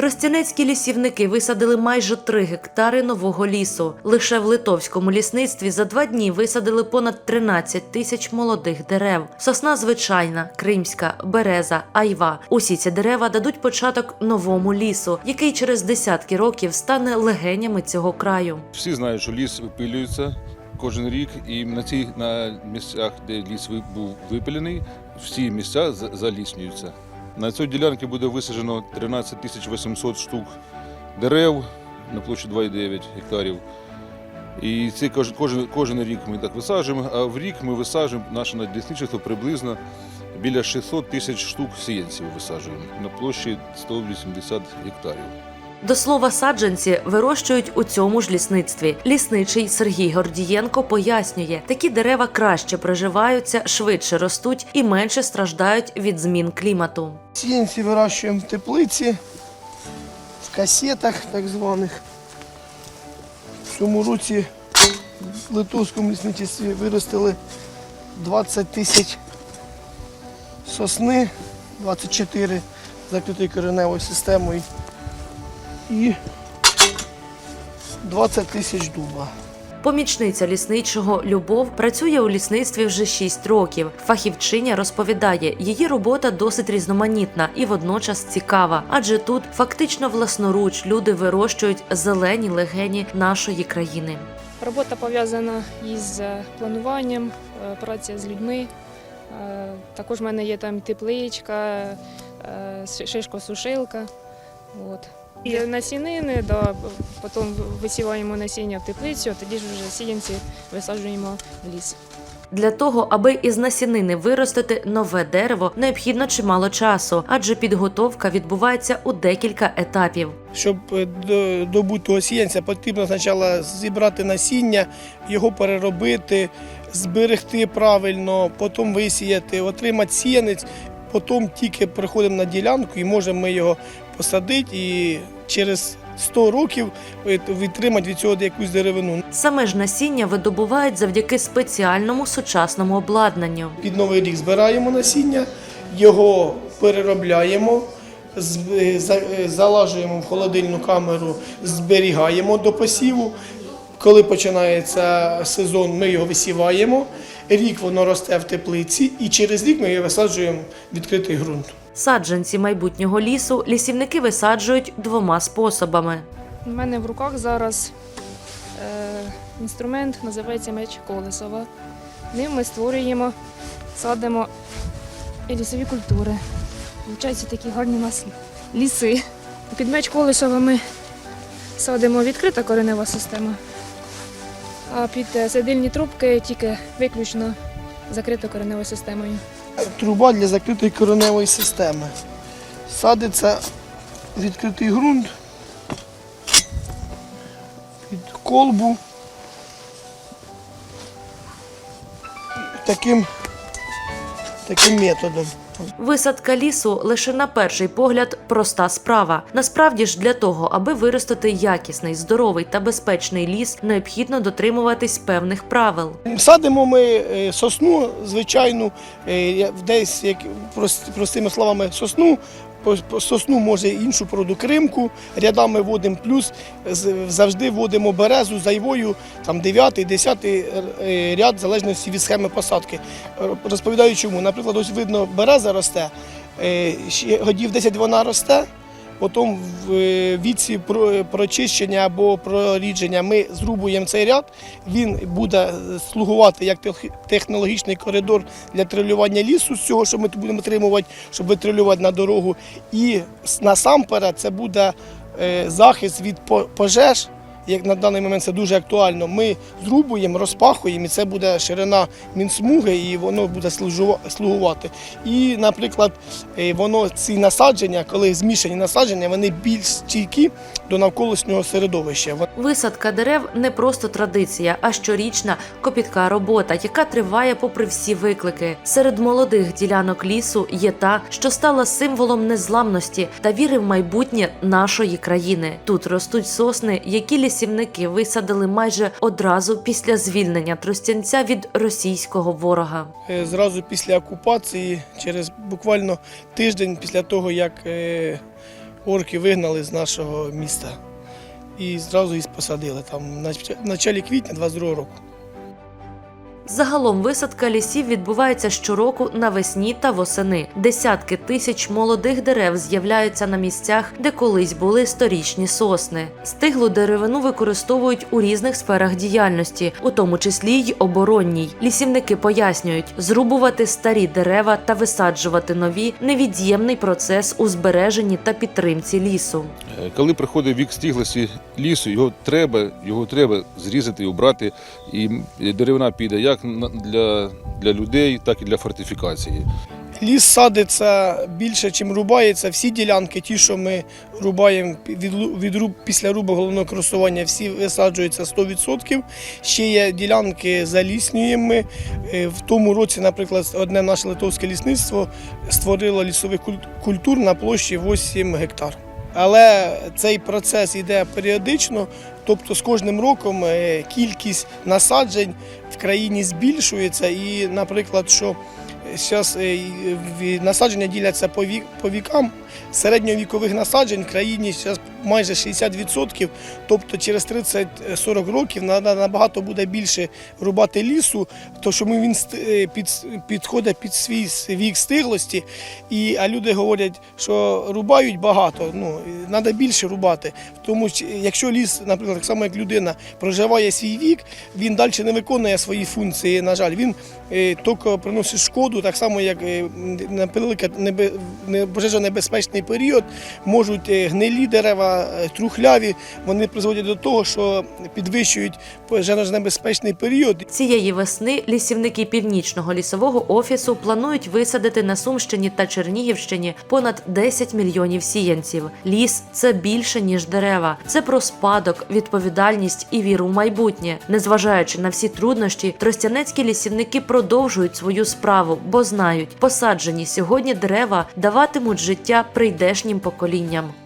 Тростянецькі лісівники висадили майже 3 гектари нового лісу. Лише в литовському лісництві за два дні висадили понад 13 тисяч молодих дерев. Сосна звичайна, кримська, береза, айва. Усі ці дерева дадуть початок новому лісу, який через десятки років стане легенями цього краю. Всі знають, що ліс випилюється кожен рік, і на цих на місцях, де ліс був випилений, всі місця за- заліснюються. На цій ділянці буде висаджено 13 тисяч 800 штук дерев на площі 2,9 гектарів. І це кожен, кожен рік ми так висаджуємо, а в рік ми висаджуємо наше надлісничество приблизно біля 600 тисяч штук сіянців висаджуємо на площі 180 гектарів. До слова, саджанці вирощують у цьому ж лісництві. Лісничий Сергій Гордієнко пояснює, такі дерева краще приживаються, швидше ростуть і менше страждають від змін клімату. Сіянці вирощуємо в теплиці, в касетах так званих. В цьому році в литовському лісничестві виростили 20 тисяч сосни, 24 закритою кореневою системою і 20 тисяч дуба. Помічниця лісничого Любов працює у лісництві вже 6 років. Фахівчиня розповідає, її робота досить різноманітна і водночас цікава, адже тут фактично власноруч люди вирощують зелені легені нашої країни. Робота пов'язана із е, плануванням, е, праця з людьми. Е, Також в мене є там тепличка, шишко-сушилка. От. І насінини, да, потім висіваємо насіння в теплицю, а тоді ж вже сіянці висаджуємо в ліс. Для того, аби із насінини виростити нове дерево, необхідно чимало часу, адже підготовка відбувається у декілька етапів. Щоб е, добути того сіянця, потрібно спочатку зібрати насіння, його переробити, зберегти правильно, потім висіяти, отримати сіянець, потім тільки приходимо на ділянку і можемо ми його посадити і через 100 років відтримати від цього якусь деревину. Саме ж насіння видобувають завдяки спеціальному сучасному обладнанню. Під новий рік збираємо насіння, його переробляємо, залажуємо в холодильну камеру, зберігаємо до посіву. Коли починається сезон, ми його висіваємо. Рік воно росте в теплиці, і через рік ми його висаджуємо в відкритий ґрунт. Саджанці майбутнього лісу лісівники висаджують двома способами. У мене в руках зараз е, інструмент, називається меч Колесова. Ним ми створюємо, садимо лісові культури. Получаються такі гарні нас ліси. Під меч Колесова ми садимо відкрита коренева система, а під е, сидильні трубки тільки виключно закрита кореневою системою. Труба для закритої кореневої системи. Садиться відкритий ґрунт під колбу. Таким, таким методом. Висадка лісу лише на перший погляд проста справа. Насправді ж для того, аби виростити якісний, здоровий та безпечний ліс, необхідно дотримуватись певних правил. Садимо ми е, сосну, звичайну, е, десь як прос- простими словами, сосну. Сосну може іншу породу рядами водимо плюс, завжди водимо березу зайвою, там 9, 10 е, ряд, в залежності від схеми посадки. Е, Розповідаю чому. Наприклад, ось видно, береза росте, е, годів 10 вона росте, Потім в е, віці про- прочищення або прорідження ми зрубуємо цей ряд. Він буде слугувати як технологічний коридор для трилювання лісу з цього, що ми будемо отримувати, щоб витрилювати на дорогу. І насамперед це буде е, захист від пожеж. Як на даний момент це дуже актуально. Ми зрубуємо, розпахуємо, і це буде ширина мінсмуги, і воно буде слугувати. І, наприклад, е, воно ці насадження, коли змішані насадження, вони більш стійкі до навколишнього середовища. Висадка дерев не просто традиція, а щорічна копітка робота, яка триває попри всі виклики. Серед молодих ділянок лісу є та, що стала символом незламності та віри в майбутнє нашої країни. Тут ростуть сосни, які лісівники висадили майже одразу після звільнення тростянця від російського ворога. Е, Зразу після окупації, через буквально тиждень після того, як е, орки вигнали з нашого міста і зразу їх посадили там на початку квітня 22 року. Загалом висадка лісів відбувається щороку навесні та восени. Десятки тисяч молодих дерев з'являються на місцях, де колись були сторічні сосни. Стиглу деревину використовують у різних сферах діяльності, у тому числі й оборонній. Лісівники пояснюють, зрубувати старі дерева та висаджувати нові невід'ємний процес у збереженні та підтримці лісу. Е, Коли приходить вік стиглості лісу, його треба, його треба зрізати і обрати. І деревина піде як на- для, для людей, так і для фортифікації. Ліс садиться більше, чим рубається. Всі ділянки, ті, що ми рубаємо від, від руб, після руба головного користування, всі висаджуються 100%. Ще є ділянки заліснюємо. Е, В тому році, наприклад, одне наше литовське лісництво створило лісових культур на площі 8 гектар. Але цей процес йде періодично, тобто з кожним роком е, кількість насаджень країні збільшується. І, наприклад, що зараз насадження діляться по вікам. Середньовікових насаджень в країні зараз майже 60%, тобто через 30-40 років треба набагато буде більше рубати лісу, тому що він е, під, підходить під свій вік стиглості, а люди говорять, що рубають багато, ну, треба більше рубати. Тому якщо ліс, наприклад, так само як людина проживає свій вік, він далі не виконує свої функції, на жаль, він е, тільки приносить шкоду, так само як е, на великий небе, не- пожежонебезпечний період, можуть е, гнилі дерева, е, трухляві, вони призводять до того, що підвищують пожежонебезпечний період. Цієї весни лісівники північного лісового офісу планують висадити на Сумщині та Чернігівщині понад 10 мільйонів сіянців. Ліс це більше ніж дерева. Це про спадок, відповідальність і віру в майбутнє. Незважаючи на всі труднощі, тростянецькі лісівники продовжують свою справу, бо знають, посаджені сьогодні дерева даватимуть життя прийдешнім поколінням.